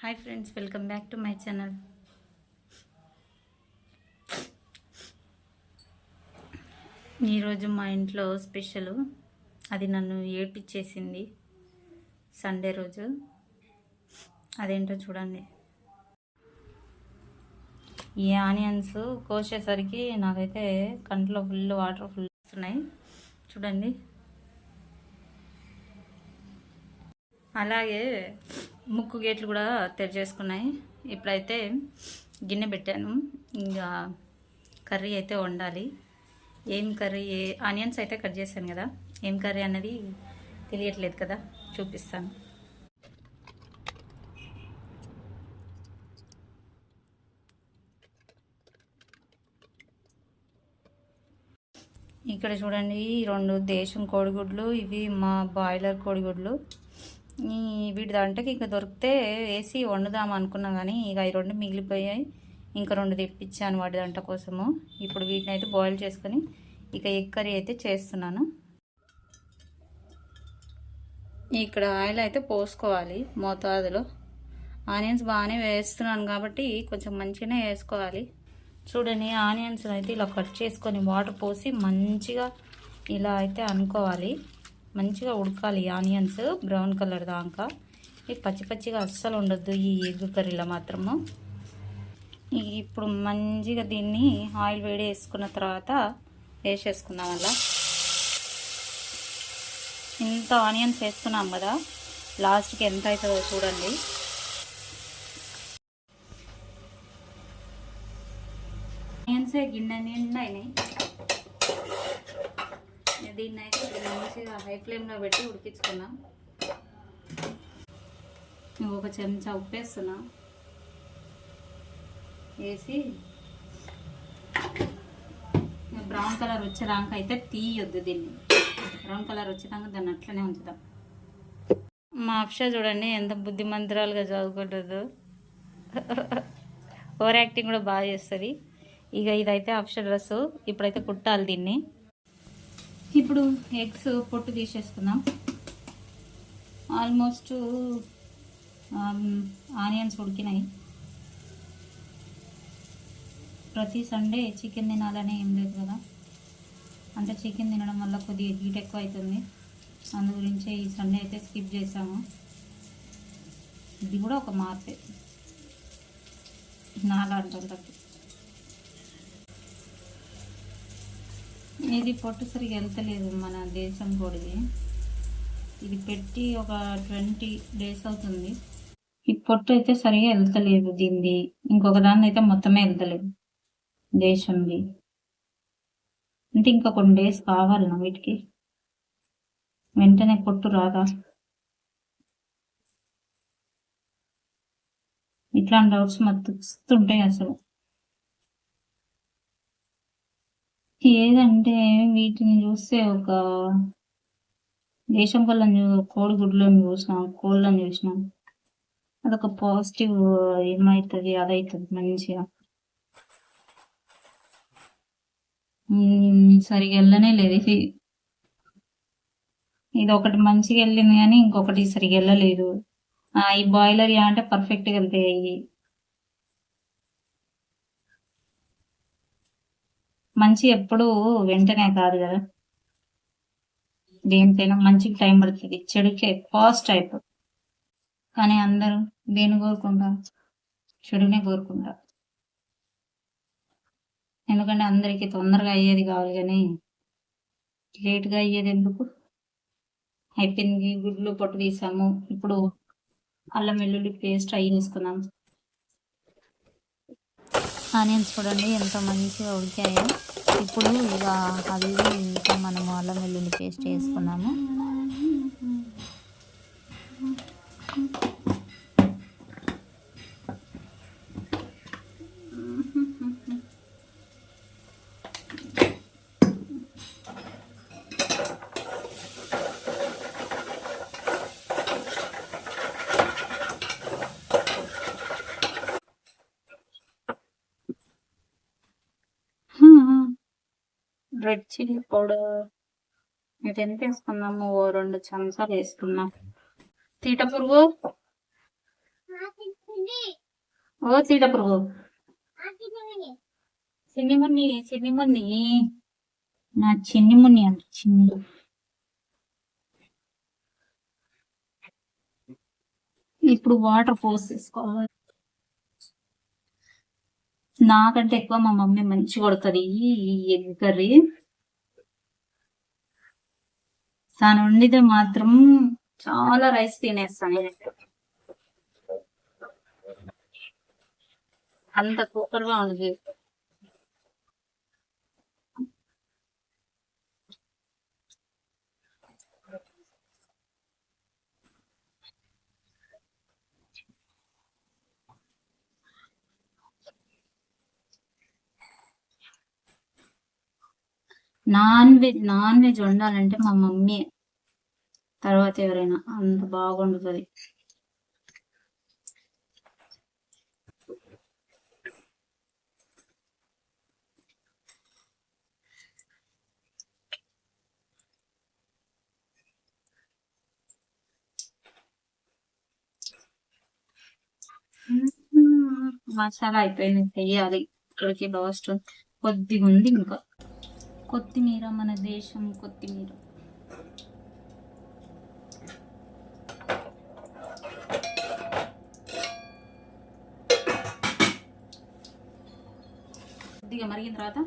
Hi friends welcome back to my channel ఈరోజు మా ఇంట్లో స్పెషల్ అది నన్ను ఏడ్పించేసింది సండే రోజు. అదేంటో చూడండి. ఈ ఆనియన్స్ కోసేసరికి నాకైతే కంట్లో ఫుల్ వాటర్ ఫుల్ వస్తున్నాయి. చూడండి. అలాగే ముక్కు గేట్లు కూడా తెరిచేసుకున్నాయి. ఇప్పుడైతే గిన్నె పెట్టాను. ఇంకా కర్రీ అయితే వండాలి. ఏం కర్రీ? ఏ ఆనియన్స్ అయితే కట్ చేశాను కదా. ఏం కర్రీ అన్నది తెలియట్లేదు కదా. చూపిస్తాను. ఇక్కడ చూడండి రెండు దేశం కోడిగుడ్లు ఇవి మా బాయిలర్ కోడిగుడ్లు. ఈ వీటి దాంట్లోకి ఇంకా దొరికితే వేసి వండుదాం అనుకున్నా కానీ ఇక ఈ రెండు మిగిలిపోయాయి. ఇంకా రెండు తెప్పించాను వాటి దాంట్లో కోసము. ఇప్పుడు వీటిని అయితే బాయిల్ చేసుకొని ఇక ఎగ్ కర్రీ అయితే చేస్తున్నాను. ఇక్కడ ఆయిల్ అయితే పోసుకోవాలి మోతాదులో ఆనియన్స్ బాగానే వేస్తున్నాను కాబట్టి కొంచెం మంచిగానే వేసుకోవాలి. చూడండి ఆనియన్స్ అయితే ఇలా కట్ చేసుకొని వాటర్ పోసి మంచిగా ఇలా అయితే అనుకోవాలి. మంచిగా ఉడకాలి. ఆనియన్స్ బ్రౌన్ కలర్ దాకా. ఈ పచ్చి పచ్చిగా అస్సలు ఉండొద్దు ఈ ఎగ్ కర్రీలో మాత్రము. ఇప్పుడు మంచిగా దీన్ని ఆయిల్ వేడి వేసుకున్న తర్వాత వేసేసుకుందాం అలా. ఇంత ఆనియన్స్ వేసుకున్నాం కదా లాస్ట్కి ఎంత అవుతుందో చూడండి. ఆనియన్సే గిన్నె నిండా అయినాయి. దీన్ని అయితే మంచిగా హై ఫ్లేమ్లో పెట్టి ఉడికించుకున్నాం. ఒక చెంచా ఉప్పు వేస్తున్నా. వేసి బ్రౌన్ కలర్ వచ్చేదాకా అయితే తీయొద్దు దీన్ని. బ్రౌన్ కలర్ వచ్చేదాకా దాన్ని అట్లనే ఉంచుతాం మా అఫ్షా చూడండి ఎంత బుద్ధిమంతురాలుగా చదువుకుంటుందో. ఓవర్ యాక్టింగ్ కూడా బాగా చేస్తుంది. ఇక ఇదైతే అఫ్షా డ్రెస్సు. ఇప్పుడైతే కుట్టాలి దీన్ని. ఇప్పుడు ఎగ్స్ పొట్టు తీసేసుకుందాం. ఆల్మోస్ట్ ఆనియన్స్ ఉడికినాయి. ప్రతి సండే చికెన్ తినాలని ఏం లేదు కదా. అంటే చికెన్ తినడం వల్ల కొద్దిగా హీట్ ఎక్కువ అవుతుంది. అందు గురించి ఈ సండే అయితే స్కిప్ చేసాము. ఇది కూడా ఒక మార్పే. నాలాంటి ఇది పొట్టు సరిగా వెళ్తలేదు మన దేశం కోడిది ఇది పెట్టి ఒక ట్వంటీ డేస్ అవుతుంది. ఈ పొట్టు అయితే సరిగా వెళ్తలేదు దీనిది. ఇంకొక దాన్ని అయితే మొత్తమే వెళ్తలేదు దేశంది. అంటే ఇంకా కొన్ని డేస్ కావాలి వీటికి. వెంటనే పొట్టు రాదా? ఇట్లాంటి డౌట్స్ మస్తుంటాయి అసలు. ఏదంటే వీటిని చూస్తే ఒక దేశం కళ్ళని కోడిగుడ్లను చూసినాం కోళ్ళని చూసినాం. అదొక పాజిటివ్ ఏమవుతుంది అదవుతుంది మంచిగా. సరిగా వెళ్ళనే లేదు ఇది. ఇది ఒకటి మంచిగా వెళ్ళింది కానీ ఇంకొకటి సరిగా వెళ్ళలేదు. ఈ బాయిలర్ అంటే పర్ఫెక్ట్గా వెళ్తాయి మంచి ఎప్పుడు వెంటనే కాదు కదా. దేనికైనా మంచికి టైం పడుతుంది. చెడుకే ఫాస్ట్ అయిపోతుంది కానీ అందరూ దేని కోరుకుంటా? చెడునే కోరుకుంటా. ఎందుకంటే అందరికి తొందరగా అయ్యేది కావాలి కానీ లేట్గా అయ్యేది ఎందుకు? అయిపోయింది గుడ్లు పొట్టు తీసాము. ఇప్పుడు అల్లం వెల్లుల్లి పేస్ట్ అయ్యి తీసుకున్నాం ఆనియన్స్ చూడండి ఎంత మంచిగా ఉడికాయో. ఇప్పుడు ఇక అవి ఇంకా మనము అల్లం వెల్లుల్లి పేస్ట్ వేసుకున్నాము రెడ్ చిల్లీ పౌడర్. ఇది ఎంత వేసుకుందాము ఓ రెండు చెంచాలు వేసుకుందాం తీట పురుగు? ఓ తీట పురుగు. చిన్ని మున్ని చిన్ని మున్ని. నా చిన్ని మున్ని అంట చిన్ని. ఇప్పుడు వాటర్ పోసేసుకోవాలి. నాకంటే ఎక్కువ మా మమ్మీ మంచి కొడుతుంది. ఈ ఎగ్ కర్రీ. తను వండితే మాత్రం చాలా రైస్ తినేస్తాను అంత సూపర్గా ఉంది. నాన్ వెజ్ నాన్ వెజ్ వండాలంటే మా మమ్మీ తర్వాత ఎవరైనా అంత బాగా వండుతుంది మసాలా అయిపోయింది చెయ్యాలి. ఇక్కడికి లాస్ట్ కొద్దిగా ఉంది ఇంకా. కొత్తిమీర మన దేశం కొత్తిమీర. కొద్దిగా మరిగిన తర్వాత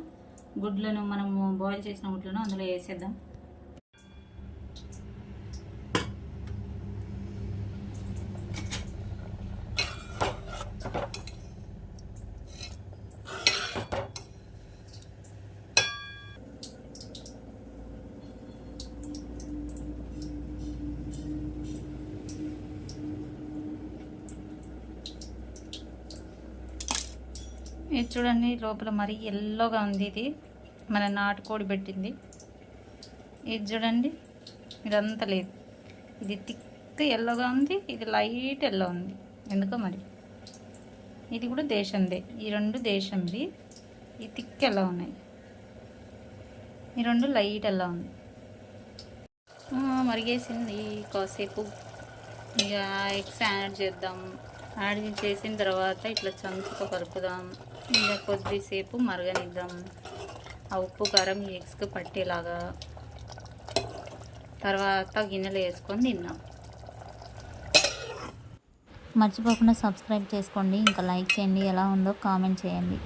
గుడ్లను మనము బాయిల్ చేసిన గుడ్లను అందులో వేసేద్దాం. ఇది చూడండి లోపల మరీ ఎల్లోగా ఉంది ఇది. మన నాటుకోడి పెట్టింది. ఇది చూడండి ఇదంతా లేదు. ఇది థిక్ ఎల్లోగా ఉంది ఇది లైట్ ఎల్లో ఉంది. ఎందుకో మరి? ఇది కూడా దేశందే. ఈ రెండు దేశంది. ఈ థిక్ ఎలా ఉన్నాయి. ఈ రెండు లైట్ ఎలా ఉంది మరిగేసింది కాసేపు. ఇక ఎగ్స్ యాడ్ చేద్దాం. యాడ్ చేసిన తర్వాత ఇట్లా చంచుతో కలుపుదాం ఇంకా కొద్దిసేపు మరగనిద్దాం. ఆ ఉప్పు కారం ఎగ్స్కి పట్టేలాగా తర్వాత గిన్నెలు వేసుకొని తిన్నాం మర్చిపోకుండా సబ్స్క్రైబ్ చేసుకోండి. ఇంకా లైక్ చేయండి. ఎలా ఉందో కామెంట్ చేయండి.